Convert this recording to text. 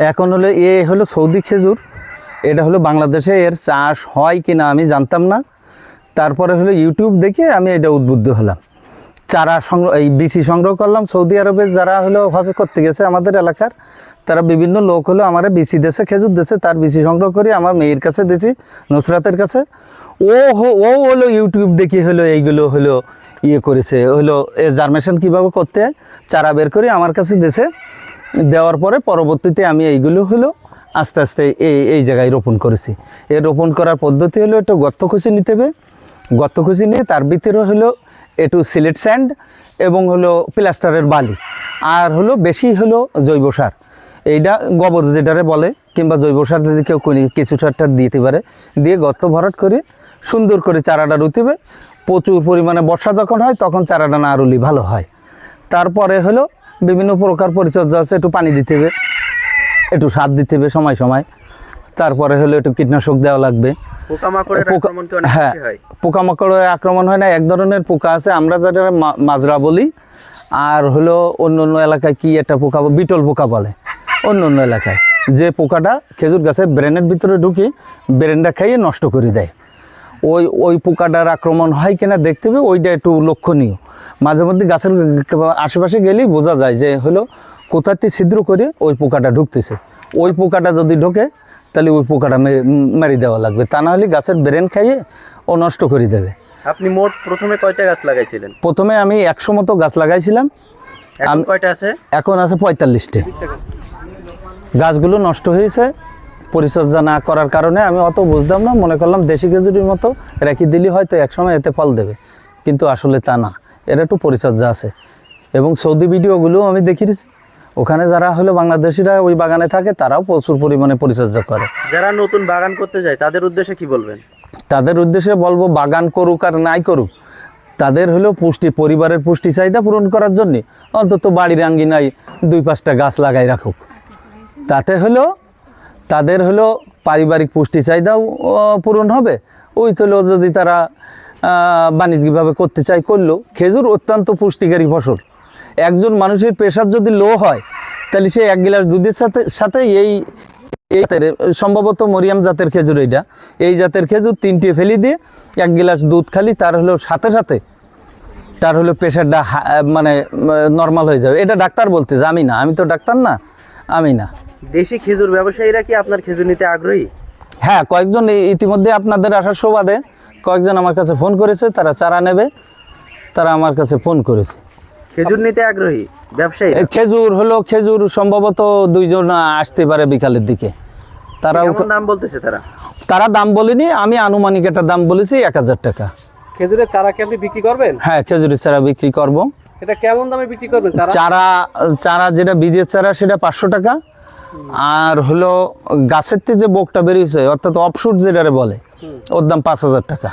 এখন হলো এ হলো সৌদি খেজুর, এটা হলো বাংলাদেশে এর চাষ হয় কি না আমি জানতাম না। তারপরে হলো ইউটিউব দেখে আমি এটা উদ্বুদ্ধ হলাম। চারা সংগ্রহ, এই বিচি সংগ্রহ করলাম। সৌদি আরবে যারা হলো হজ করতে গেছে আমাদের এলাকার, তারা বিভিন্ন লোক হলো আমার বিচি দেশে, খেজুর দেশে তার বিচি সংগ্রহ করে, আমার মেয়ের কাছে দিয়েছি নুসরাতের কাছে। ও ও হলো ইউটিউব দেখি হলো এইগুলো হলো ইয়ে করেছে, হলো এ জার্মেশন কীভাবে করতে চারা বের করে আমার কাছে দেশে দেওয়ার পরে পরবর্তীতে আমি এইগুলো হলো আস্তে আস্তে এই এই জায়গায় রোপণ করেছি। এই রোপণ করার পদ্ধতি হলো একটু গর্ত খুঁজে নিতে হবে। গর্ত খুঁজে নিয়ে তার ভিতরে হলো একটু সিলেট স্যান্ড এবং হলো প্লাস্টারের বালি। আর হলো বেশি হলো জৈব সার। এইটা গোবর যেটারে বলে কিংবা জৈব সার যদি কেউ কিছু সারটা দিতে পারে। দিয়ে গর্ত ভরাট করে সুন্দর করে চারাটা রুতিবে প্রচুর পরিমাণে বর্ষা যখন হয়, তখন চারাটা না রুলি ভালো হয়। তারপরে হলো বিভিন্ন প্রকার পরিচর্যা আছে একটু পানি দিতে হবে একটু সার দিতে হবে সময় সময়। তারপরে হলো একটু কীটনাশক দেওয়া লাগবে। হ্যাঁ পোকামাকড়ের আক্রমণ হয় না এক ধরনের পোকা আছে আমরা যারা মাজরা বলি আর হলো অন্য অন্য এলাকায় কি একটা পোকা বিটল পোকা বলে অন্য অন্য এলাকায়। যে পোকাটা খেজুর গাছের ব্রেনের ভিতরে ঢুকি ব্রেনটা খাইয়ে নষ্ট করে দেয়। ওই ওই পোকাটার আক্রমণ হয় কিনা দেখতে হবে ওইটা একটু লক্ষণীয়। মাঝে মধ্যে গাছের আশেপাশে গেলেই বোঝা যায় যে হলো কোথাতে ছিদ্র করে ওই পোকাটা ঢুকতেছে। ওই পোকাটা যদি ঢোকে তাহলে ওই পোকাটা মেরে দেওয়া লাগবে। তা না হলে গাছের ব্রেন খাইয়ে ও নষ্ট করে দেবে। আপনি মোট প্রথমে কয়টা গাছ লাগাইছিলেন? প্রথমে আমি একশো মতো গাছ লাগাইছিলাম। এখন কয়টা আছে? এখন আছে পঁয়তাল্লিশটি। গাছগুলো নষ্ট হয়েছে। পরিচর্যা না করার কারণে আমি অত বুঝতাম না। মনে করলাম দেশি খেজুরির মতো রেখে দিলে হয়তো একসময় এতে ফল দেবে। কিন্তু আসলে তা না। এর একটু পরিচর্যা আছে। এবং সৌদি ভিডিওগুলো আমি দেখিয়েছি। ওখানে যারা হলো বাংলাদেশিরা ওই বাগানে থাকে তারাও প্রচুর পরিমাণে পরিচর্যা করে। যারা নতুন বাগান করতে যায় তাদের উদ্দেশ্যে কি বলবেন? তাদের উদ্দেশ্যে বলব বাগান করুক আর নাই করুক তাদের হলো পুষ্টি পরিবারের পুষ্টি চাহিদা পূরণ করার জন্য অন্তত বাড়ির আঙ্গিনায় দুই পাঁচটা গাছ লাগাই রাখুক। তাতে হলো তাদের হলো পারিবারিক পুষ্টি চাহিদাও পূরণ হবে। ওই তো যদি তারা বাণিজ্যিকভাবে করতে চাই করল খেজুর অত্যন্ত পুষ্টিকারী ফসল। একজন মানুষের প্রেশার যদি লো হয় তাহলে সে এক গিলাস দুধের সাথে সাথে এই এই সম্ভবত মরিয়াম জাতের খেজুর এইটা। এই জাতের খেজুর তিনটে ফেলি দিয়ে এক গিলাস দুধ খালি তার হলো সাথে সাথে তার হলো প্রেশারটা মানে নর্মাল হয়ে যাবে। এটা ডাক্তার বলতেছে আমি না আমি তো ডাক্তার না আমি না। দেশি খেজুর ব্যবসায়ীরা কি আপনার খেজুর নিতে আগ্রহী? হ্যাঁ কয়েকজন ইতিমধ্যে আপনাদের আসার সুবাদে কয়েকজন আমার কাছে ফোন করেছে তারা চারা নেবে তারা আমার কাছে ফোন করেছে। খেজুর নিতে আগ্রহী ব্যবসায়ী? খেজুর হলো খেজুর সম্ভবত দুইজন আসতে পারে বিকালের দিকে। তারা দাম বলতেছে তারা? তারা দাম বলেনি আমি আনুমানিক একটা দাম বলেছি এক হাজার টাকা। খেজুরের চারা কি আপনি বিক্রি করবেন? হ্যাঁ খেজুরের চারা বিক্রি করব। এটা কেমন দামে বিক্রি করবেন চারা? চারা চারা যেটা বীজের চারা সেটা পাঁচশো টাকা। আর হলো গাছের থেকে যে বোকটা বেরিয়েছে অর্থাৎ অফশুট যেটারে বলে ওর দাম পাঁচ হাজার টাকা।